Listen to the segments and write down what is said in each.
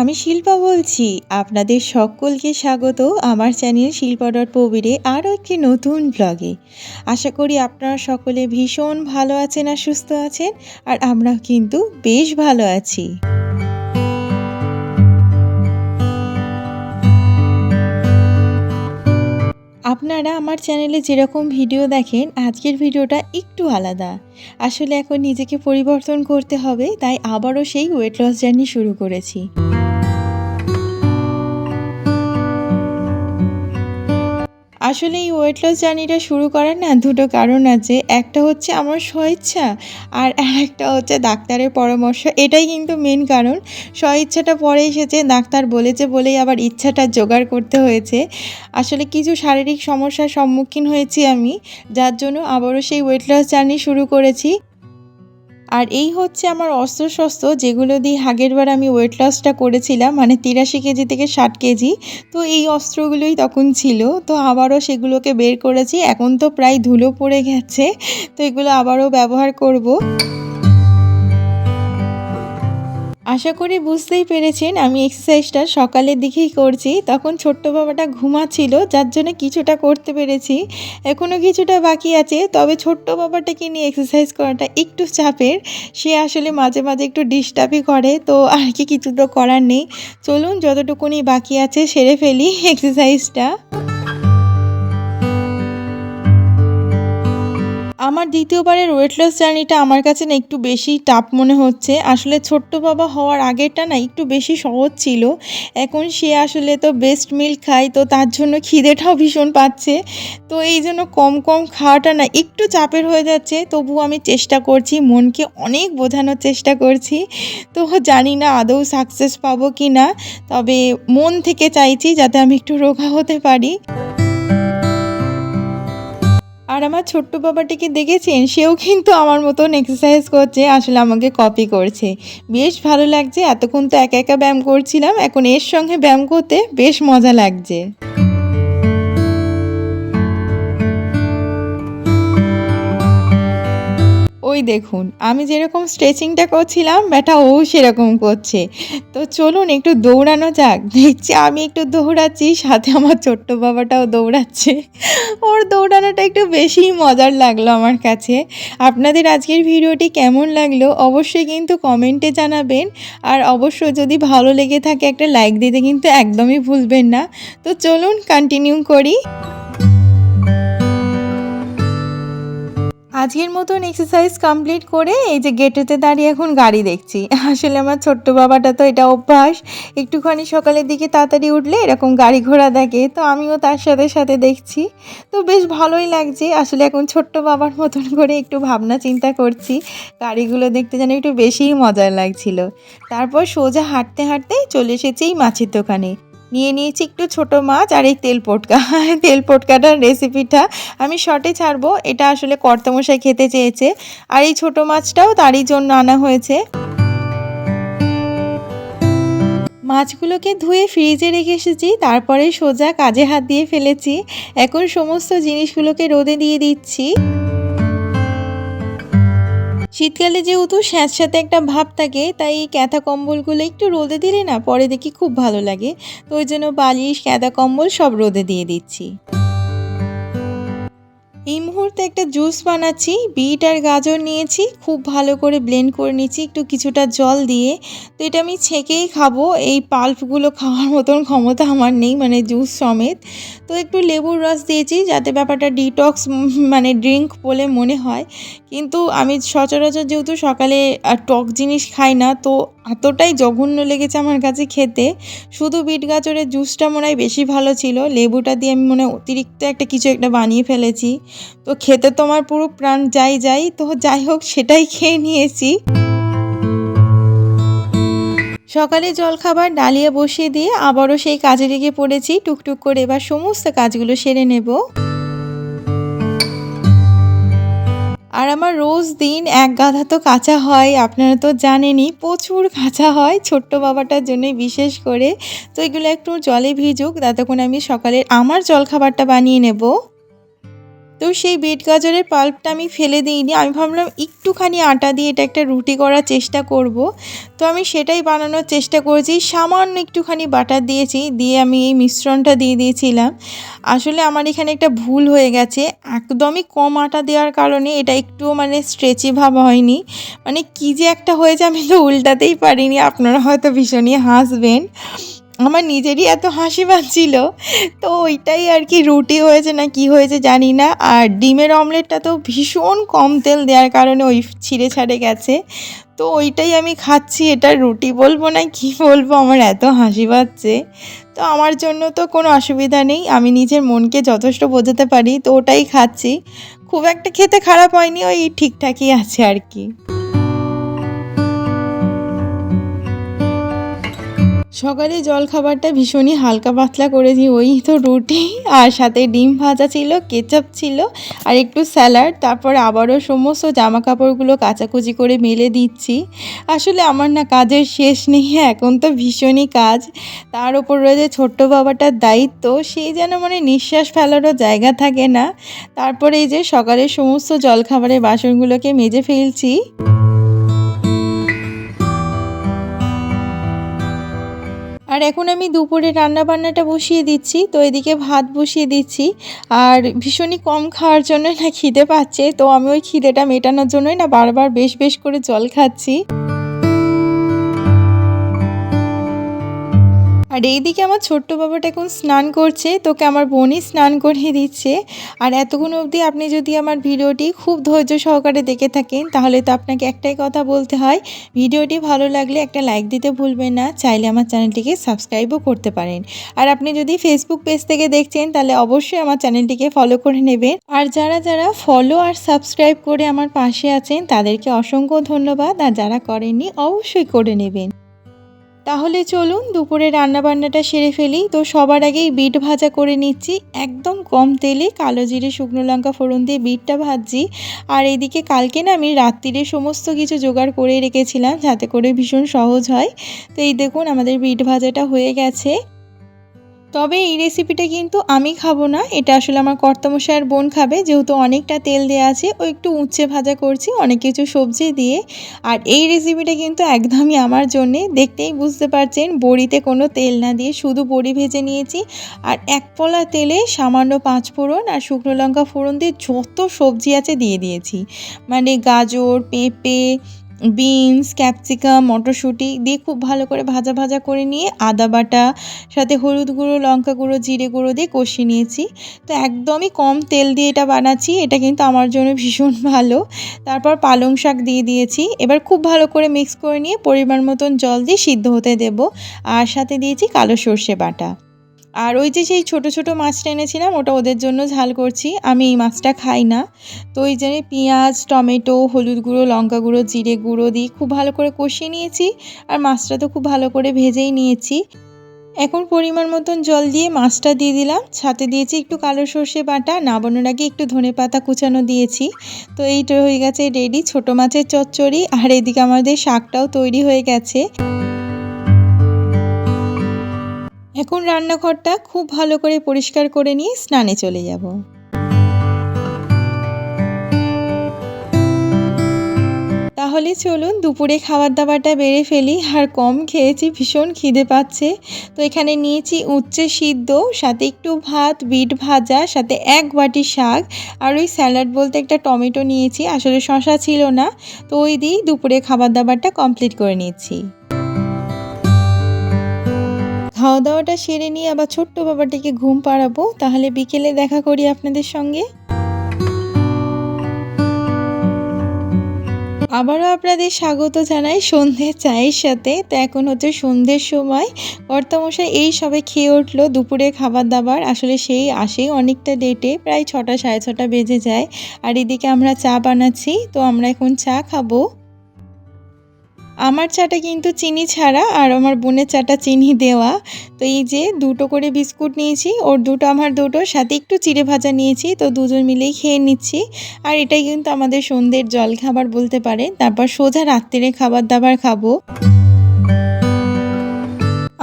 আমি শিল্পা বলছি, আপনাদের সকলকে স্বাগত আমার চ্যানেল শিল্পা ডট প্রবীরে আরও একটি নতুন ব্লগে। আশা করি আপনারা সকলে ভীষণ ভালো আছেন আর সুস্থ আছেন, আর আমরা কিন্তু বেশ ভালো আছি। আপনারা আমার চ্যানেলে যেরকম ভিডিও দেখেন, আজকের ভিডিওটা একটু আলাদা। আসলে এখন নিজেকে পরিবর্তন করতে হবে, তাই আবারও সেই ওয়েট লস জার্নি শুরু করেছি। আসলে এই ওয়েট লস জার্নিটা শুরু করার না দুটো কারণ আছে। একটা হচ্ছে আমার স্বইচ্ছা আর একটা হচ্ছে ডাক্তারের পরামর্শ। এটাই কিন্তু মেন কারণ। স্বইচ্ছাটা পরে এসেছে, ডাক্তার বলেছে বলেই আবার ইচ্ছাটা জোগাড় করতে হয়েছে। আসলে কিছু শারীরিক সমস্যার সম্মুখীন হয়েছি আমি, যার জন্য আবারও সেই ওয়েট লস জার্নি শুরু করেছি। আর এই হচ্ছে আমার অস্ত্রশস্ত্র, যেগুলো দিয়ে আগেরবার আমি ওয়েট লসটা করেছিলাম মানে তিরাশি কেজি থেকে ষাট কেজি। তো এই অস্ত্রগুলোই তখন ছিল, তো আবারও সেগুলোকে বের করেছি। এখন তো প্রায় ধুলো পড়ে গেছে, তো এগুলো আবারও ব্যবহার করব। আশা করি বুঝতেই পেরেছেন, আমি এক্সারসাইজটা সকালের দিকেই করছি। তখন ছোট্ট বাবাটা ঘুমাচ্ছিল, যার জন্য কিছুটা করতে পেরেছি। এখনও কিছুটা বাকি আছে, তবে ছোট্ট বাবাটাকে নিয়ে এক্সারসাইজ করাটা একটু চাপের। সে আসলে মাঝে মাঝে একটু ডিস্টার্বই করে, তো আর কি কিছু তো করার নেই। চলুন, যতটুকুনি বাকি আছে সেরে ফেলি এক্সারসাইজটা আমার দ্বিতীয়বারের ওয়েট লস জার্নিটা আমার কাছে না একটু বেশি টাফ মনে হচ্ছে। আসলে ছোট্ট বাবা হওয়ার আগেরটা না একটু বেশি সহজ ছিল। এখন সে আসলে তো বেস্ট মিল্ক খায়, তো তার জন্য খিদেটাও ভীষণ পাচ্ছে। তো এই জন্য কম কম খাওয়াটা না একটু চাপের হয়ে যাচ্ছে। তবু আমি চেষ্টা করছি, মনকে অনেক বোঝানোর চেষ্টা করছি। তো জানি না আদৌ সাকসেস পাবো কি না তবে মন থেকে চাইছি যাতে আমি একটু রোগা হতে পারি। আর আমার ছোট্ট বাবাটিকে দেখেছেন? সেও কিন্তু আমার মতন এক্সারসাইজ করছে, আসলে আমাকে কপি করছে। বেশ ভালো লাগছে, এতক্ষণ তো একা একা ব্যায়াম করছিলাম, এখন এর সঙ্গে ব্যায়াম করতে বেশ মজা লাগছে। ওই দেখুন, আমি যেরকম স্ট্রেচিংটা করছিলাম, ব্যাটা ও সেরকম করছে। তো চলুন একটু দৌড়ানো যাক। দেখছি আমি একটু দৌড়াচ্ছি, সাথে আমার ছোট্ট বাবাটাও দৌড়াচ্ছে। ওর দৌড়ানোটা একটু বেশিই মজার লাগল আমার কাছে। আপনাদের আজকের ভিডিওটি কেমন লাগল অবশ্যই কিন্তু কমেন্টে জানাবেন। আর অবশ্য যদি ভালো লেগে থাকে একটা লাইক দিতে কিন্তু একদমই ভুলবেন না। তো চলুন কন্টিনিউ করি। আজকের মতন এক্সারসাইজ কমপ্লিট করে এই যে গেটেতে দাঁড়িয়ে এখন গাড়ি দেখছি। আসলে আমার ছোট্ট বাবাটা তো এটা অভ্যাস। একটুখানি সকালের দিকে তাড়াতাড়ি উঠলে এরকম গাড়ি ঘোড়া দেখে, তো আমিও তার সাথে সাথে দেখছি। তো বেশ ভালোই লাগছে। আসলে এখন ছোট্ট বাবার মতন করে একটু ভাবনা চিন্তা করছি। গাড়িগুলো দেখতে যেন একটু বেশিই মজার লাগছিল। তারপর সোজা হাঁটতে হাঁটতে চলে এসেছি এই মাছের দোকানে। নিয়ে নিয়েছি একটু ছোট মাছ আর এই তেল পটকা। তেল পটকাটার রেসিপিটা আমি শর্টে ছাড়বো, এটা আসলে কর্তামশাই খেতে চেয়েছে। আর এই ছোট মাছটাও তারই জন্য আনা হয়েছে। মাছগুলোকে ধুয়ে ফ্রিজে রেখে এসেছি, তারপরে সোজা কাজে হাত দিয়ে ফেলেছি। এখন সমস্ত জিনিসগুলোকে রোদে দিয়ে দিচ্ছি। শীতকালে যেহেতু স্যাঁতস্যাঁতে একটা ভাব থাকে, তাই এই ক্যাথা কম্বলগুলো একটু রোদে দিলে না, পরে দেখি খুব ভালো লাগে। তো ওই জন্য বালিশ, ক্যাথা কম্বল সব রোদে দিয়ে দিচ্ছি। এই মুহূর্তে একটা জুস বানাচ্ছি, বিট আর গাজর নিয়েছি, খুব ভালো করে ব্লেন্ড করে নিয়েছি, একটু কিছুটা জল দিয়ে। তো এটা আমি ছেঁকেই খাব, এই পাল্পগুলো খাওয়ার মতন ক্ষমতা আমার নেই মানে জুস সমেত। তো একটু লেবুর রস দিয়েছি, যাতে ব্যাপারটা ডিটক্স মানে ড্রিঙ্ক বলে মনে হয়। কিন্তু আমি সচরাচর যেহেতু সকালে টক জিনিস খাই না, তো এতটাই জঘন্য লেগেছে আমার কাছে খেতে। শুধু বিট গাজরের জুসটা মনে হয় বেশি ভালো ছিল, লেবুটা দিয়ে আমি মনে অতিরিক্ত একটা কিছু একটা বানিয়ে ফেলেছি। তো খেতে তো আমার পুরো প্রাণ যাই যাই, তো যাই হোক, সেটাই খেয়ে নিয়েছি। সকালে জলখাবার ডালিয়ে বসিয়ে দিয়ে আবারও সেই কাজে লেগে পড়েছি। টুকটুক করে এবার সমস্ত কাজগুলো সেরে নেব। আর আমার রোজ দিন এক গাধা তো কাঁচা হয়, আপনারা তো জানেনই, প্রচুর কাঁচা হয় ছোট্ট বাবাটার জন্যই বিশেষ করে। তো এগুলো একটু জলে ভিজুক, ততক্ষণ আমি সকালের আমার জলখাবারটা বানিয়ে নেব। তো সেই বিট গাজরের পাল্পটা আমি ফেলে দিইনি। আমি ভাবলাম একটুখানি আটা দিয়ে এটা একটা রুটি করার চেষ্টা করব। তো আমি সেটাই বানানোর চেষ্টা করেছি। সামান্য একটুখানি বাটার দিয়েছি, দিয়ে আমি এই মিশ্রণটা দিয়ে দিয়েছিলাম। আসলে আমার এখানে একটা ভুল হয়ে গেছে। একদমই কম আটা দেওয়ার কারণে এটা একটুও মানে স্ট্রেচি ভাব হয়নি। মানে কী যে একটা হয়েছে আমি তো উল্টাতেই পারিনি। আপনারা হয়তো ভীষণই হাসবেন। আমার নিজেরই এত হাসি পাচ্ছিল। তো ওইটাই আর কি রুটি হয়েছে না কি হয়েছে জানি না। আর ডিমের অমলেটটা তো ভীষণ কম তেল দেওয়ার কারণে ওই ছিঁড়ে ছাড়ে গেছে। তো ওইটাই আমি খাচ্ছি। এটা রুটি বলব না কি বলব? আমার এত হাসি পাচ্ছে। তো আমার জন্য তো কোনো অসুবিধা নেই। আমি নিজের মনকে যথেষ্ট বোঝাতে পারি। তো ওটাই খাচ্ছি। খুব একটা খেতে খারাপ হয়নি। ওই ঠিকঠাকই আছে আর কি। সকালে জলখাবারটা ভীষণই হালকা পাতলা করেছি, ওই তো রুটি আর সাথে ডিম ভাজা ছিল, কেচাপ ছিল আর একটু স্যালাড, তারপর আবারও সমস্ত জামা কাপড়গুলো কাচাকুচি করে মেলে দিচ্ছি। আসলে আমার না কাজের শেষ নেই এখন তো ভীষণই কাজ। তার উপর রয়েছে ছোট্ট বাবাটার দায়িত্ব সেই যেন মানে নিঃশ্বাস ফেলারও জায়গা থাকে না। তারপরে এই যে সকালের সমস্ত জলখাবারের বাসনগুলোকে মেজে ফেলছি। আর এখন আমি দুপুরে রান্না বান্নাটা বসিয়ে দিচ্ছি, তো এদিকে ভাত বসিয়ে দিচ্ছি। আর ভীষণই কম খাওয়ার জন্য না খিদে পাচ্ছে, তো আমি ওই খিদেটা মেটানোর জন্যই না বারবার বেশ বেশ করে জল খাচ্ছি। আর এইদিকে আমার ছোট্ট বাবাটা এখন স্নান করছে, তোকে আমার বোনই স্নান করিয়ে দিচ্ছে। আর এতক্ষণ অবধি আপনি যদি আমার ভিডিওটি খুব ধৈর্য সহকারে দেখে থাকেন, তাহলে তো আপনাকে একটাই কথা বলতে হয়, ভিডিওটি ভালো লাগলে একটা লাইক দিতে ভুলবেন না, চাইলে আমার চ্যানেলটিকে সাবস্ক্রাইবও করতে পারেন। আর আপনি যদি ফেসবুক পেজ থেকে দেখছেন, তাহলে অবশ্যই আমার চ্যানেলটিকে ফলো করে নেবেন। আর যারা যারা ফলো আর সাবস্ক্রাইব করে আমার পাশে আছেন, তাদেরকে অসংখ্য ধন্যবাদ। আর যারা করেননি, অবশ্যই করে নেবেন। তাহলে চলুন দুপুরে রান্নাবান্নাটা সেরে ফেলি। তো সবার আগেই বিট ভাজা করে নিচ্ছি। একদম কম তেলে কালো জিরে, শুকনো লঙ্কা ফোড়ন দিয়ে বিটটা ভাজছি। আর এদিকে কালকে না আমি রাত্রিরে সমস্ত কিছু জোগাড় করে রেখেছিলাম, যাতে করে ভীষণ সহজ হয়। তো এই দেখুন আমাদের বিট ভাজাটা হয়ে গেছে। তবে এই রেসিপিটা কিন্তু আমি খাব না। এটা আসলে আমার কর্তামশাইয়ের বোন খাবে। যেহেতু অনেকটা তেল দেওয়া আছে, ও একটু উচ্ছে ভাজা করছি, অনেক কিছু সবজি দিয়ে। আর এই রেসিপিটা কিন্তু একদমই আমার জন্যে। দেখতেই বুঝতে পারছেন, বড়িতে কোনো তেল না দিয়ে শুধু বড়ি ভেজে নিয়েছি। আর এক পলা তেলে সামান্য পাঁচ ফোড়ন আর শুকনো লঙ্কা ফোড়ন দিয়ে যত সবজি আছে দিয়ে দিয়েছি। মানে গাজর, পেঁপে বিনস, ক্যাপসিকাম, মটরশুঁটি দিয়ে খুব ভালো করে ভাজা ভাজা করে নিয়ে আদা বাটা, সাথে হলুদ গুঁড়ো, লঙ্কা গুঁড়ো, জিরে গুঁড়ো দিয়ে কষিয়ে নিয়েছি। তো একদমই কম তেল দিয়ে এটা বানাচ্ছি, এটা কিন্তু আমার জন্য ভীষণ ভালো। তারপর পালং শাক দিয়ে দিয়েছি। এবার খুব ভালো করে মিক্স করে নিয়ে পরিমাণ মতন জল দিয়ে সিদ্ধ হতে দেব। আর সাথে দিয়েছি কালো সর্ষে বাটা। আর ওই যে সেই ছোট ছোট মাছটা এনেছিলাম, ওটা ওদের জন্য ঝাল করছি। আমি এই মাছটা খাই না। তো ওই যে পেঁয়াজ, টমেটো, হলুদ গুঁড়ো, লঙ্কা গুঁড়ো, জিরে গুঁড়ো দিই খুব ভালো করে কষিয়ে নিয়েছি আর মাছটা তো খুব ভালো করে ভেজেই নিয়েছি। এখন পরিমাণ মতন জল দিয়ে মাছটা দিয়ে দিলাম। সাথে দিয়েছি একটু কালো সর্ষে বাটা, নাবানোর আগে একটু ধনে পাতা কুচানো দিয়েছি। তো এইটা হয়ে গেছে রেডি ছোট মাছের চচ্চড়ি। আর এদিকে আমাদের শাকটাও তৈরি হয়ে গেছে। এখন রান্নাঘরটা খুব ভালো করে পরিষ্কার করে নিয়ে স্নানে চলে যাব। তাহলে চলুন দুপুরে খাবার দাবারটা বেড়ে ফেলি, আর কম খেয়েছি, ভীষণ খিদে পাচ্ছে। তো এখানে নিয়েছি উচ্চে সিদ্ধ, সাথে একটু ভাত, বিট ভাজা, সাথে এক বাটি শাক, আর ওই স্যালাড বলতে একটা টমেটো নিয়েছি, আসলে শশা ছিল না। তো ওই দিয়েই দুপুরে খাবার দাবারটা কমপ্লিট করে নিয়েছি খাওয়া দাওয়াটা সেরে নিয়ে আবার ছোট্ট বাবাটিকে ঘুম পাড়াবো, তাহলে বিকেলে দেখা করি আপনাদের সঙ্গে। আবারও আপনাদের স্বাগত জানাই সন্ধ্যের চায়ের সাথে। তো এখন হচ্ছে সন্ধ্যের সময়। কর্তামশাই এই সবে খেয়ে উঠল দুপুরে খাবার দাবার আসলে সেই আসেই অনেকটা ডেটে প্রায় ছটা, সাড়ে ছটা বেজে যায়। আর এদিকে আমরা চা বানাচ্ছি, তো আমরা এখন চা খাব। আমার চাটা কিন্তু চিনি ছাড়া আর আমার বোনের চাটা চিনি দেওয়া। তো এই যে দুটো করে বিস্কুট নিয়েছি, ওর দুটো, আমার দুটো, সাথে একটু চিড়ে ভাজা নিয়েছি, তো দুজন মিলেই খেয়ে নিচ্ছি। আর এটাই কিন্তু আমাদের সন্ধ্যের জল খাবার বলতে পারে, তারপর সোজা রাত্রে খাবার দাবার খাব।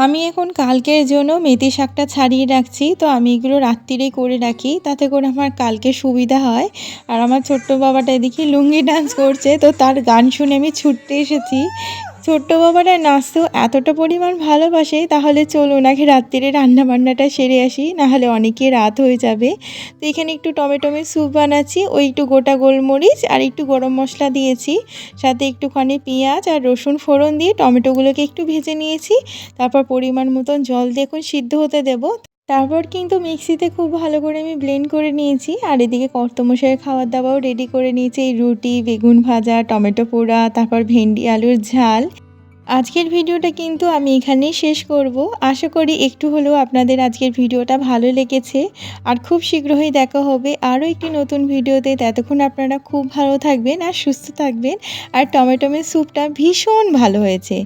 আমি এখন কালকের জন্য মেথি শাকটা ছাড়িয়ে রাখছি, তো আমি এগুলো রাত্রিরেই করে রাখি, তাতে করে আমার কালকে সুবিধা হয়। আর আমার ছোট্ট বাবাটা এদিকে লুঙ্গি ডান্স করছে, তো তার গান শুনে আমি ছুটতে এসেছি। ছোট্ট বাবাটা নাচতেও এতটা পরিমাণ ভালোবাসে, তাহলে চলুন আগে রাত্রিরে রান্না বান্নাটা সেরে আসি, নাহলে অনেকে রাত হয়ে যাবে। তো এখানে একটু টমেটোমের স্যুপ বানাচ্ছি, ওই একটু গোটা গোলমরিচ আর একটু গরম মশলা দিয়েছি। সাথে একটুখানি পেঁয়াজ আর রসুন ফোড়ন দিয়ে টমেটোগুলোকে একটু ভেজে নিয়েছি। তারপর পরিমাণ মতন জল দিয়ে এখন সিদ্ধ হতে দেব। তারপর কিন্তু মিক্সিতে খুব ভালো করে আমি ব্লেন্ড করে নিয়েছি। আর এদিকে কর্তমশাইয়ের খাবার দাবারও রেডি করে নিয়েছি। এই রুটি, বেগুন ভাজা, টমেটো পোড়া, তারপর ভেন্ডি, আলুর ঝাল। আজকের ভিডিওটা কিন্তু আমি এখানেই শেষ করব। আশা করি একটু হলেও আপনাদের আজকের ভিডিওটা ভালো লেগেছে। আর খুব শীঘ্রই দেখা হবে আরও একটি নতুন ভিডিওতে। ততক্ষণ আপনারা খুব ভালো থাকবেন আর সুস্থ থাকবেন। আর টমেটোমের স্যুপটা ভীষণ ভালো হয়েছে।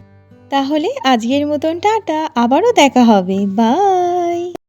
তাহলে আজকের মতন টাটা। আবারও দেখা হবে। বাই!